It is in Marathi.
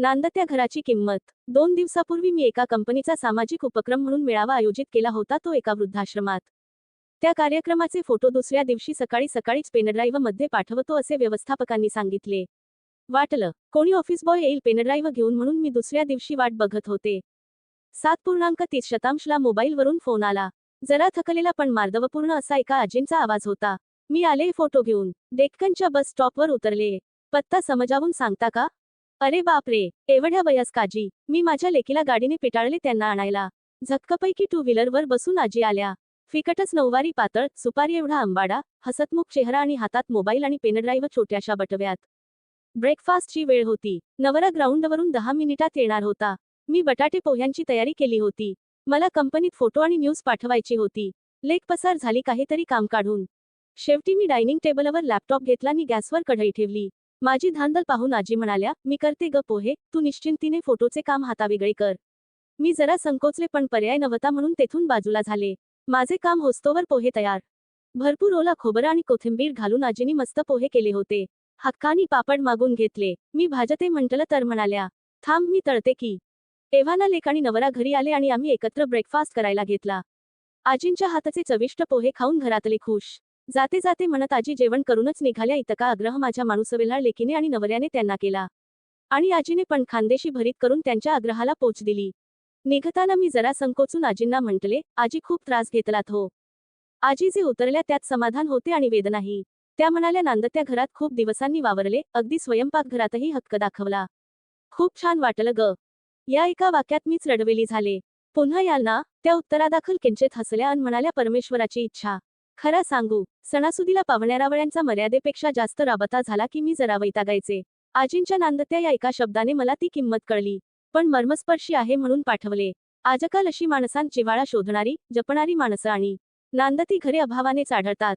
नांदत्या घराची किंमत. दोन दिवसापूर्वी मी एका कंपनीचा सामाजिक उपक्रम म्हणून मेळावा आयोजित केला होता तो एका वृद्धाश्रमात. त्या कार्यक्रमाचे फोटो दुसऱ्या दिवशी सकाळी सकाळीच पेनड्राईव्हमध्ये पाठवतो असे व्यवस्थापकांनी सांगितले. वाटलं कोणी ऑफिस बॉय येईल पेनड्राईव्ह घेऊन म्हणून मी दुसऱ्या दिवशी वाट बघत होते. सात पूर्णांक तीस शतांशला मोबाईलवरून फोन आला. जरा थकलेला पण मार्दवपूर्ण असा एका आजींचा आवाज होता. मी आले फोटो घेऊन. डेक्कनच्या बस स्टॉपवर उतरले. पत्ता समजावून सांगता का? अरे बापरे एवढ्या वयस्काजी मी माझ्या लेकीला गाडीने पेटाळले त्यांना आणायला. झक्कपैकी टू व्हीलरवर बसून आजी आल्या. फिकटच नऊवारी पातळ सुपारी एवढा अंबाडा हसतमुख चेहरा आणि हातात मोबाईल आणि पेनड्राईव्ह छोट्याशा बटव्यात. ब्रेकफास्टची वेळ होती. नवरा ग्राउंडवरून दहा मिनिटात येणार होता. मी बटाटे पोह्यांची तयारी केली होती. मला कंपनीत फोटो आणि न्यूज पाठवायची होती. लेख पसार झाली काहीतरी काम काढून. शेवटी मी डायनिंग टेबलवर लॅपटॉप घेतला आणि गॅसवर कढई ठेवली. माझी धांदल पाहून आजी म्हणाल्या मी करते ग पोहे तू निश्चिंतीने फोटोचे काम हातावेगळे कर. मी जरा संकोचले पण पर्याय नव्हता म्हणून तेथून बाजूला झाले. माझे काम होस्तोवर पोहे तयार. भरपूर ओला खोबरा आणि कोथिंबीर घालून आजीनी मस्त पोहे केले होते. हक्कानी पापड मागून घेतले. मी भाजते म्हटलं तर म्हणाल्या थांब मी तळते की. एव्हाना लेख आणि नवरा घरी आले आणि आम्ही एकत्र ब्रेकफास्ट करायला घेतला. आजींच्या हाताचे चविष्ट पोहे खाऊन घरातले खुश. जाते जाते म्हणत आजी जेवण करूनच निघाल्या. इतका आग्रह माझ्या माणूसवेला लेकीने आणि नवऱ्याने त्यांना केला. आणि आजीने पण खानदेशी भरीत करून त्यांच्या आग्रहाला पोच दिली. निघताना मी जरा संकोचून आजींना म्हटले आजी खूप त्रास घेतलात हो. आजी जे उतरल्या त्यात समाधान होते आणि वेदनाही त्या म्हणाल्या नांदत्या घरात खूप दिवसांनी वावरले अगदी स्वयंपाकघरातही हक्क दाखवला. खूप छान वाटलं ग या एका वाक्यात मीच रडवेली झाले. पुन्हा याल ना त्या उत्तरादाखल किंचित हसल्या अन म्हणाल्या परमेश्वराची इच्छा. खरा सांगू सणासुदीला पावण्यारावळ्यांचा मर्यादेपेक्षा जास्त राबता झाला की मी जरा वैतागायचे. आजींच्या नांदत्या या एका शब्दाने मला ती किंमत कळली पण मर्मस्पर्शी आहे म्हणून पाठवले. आजकाल अशी माणसां जिव्हाळा शोधणारी जपणारी माणसं आणि नांदती घरे अभावानेच आढळतात.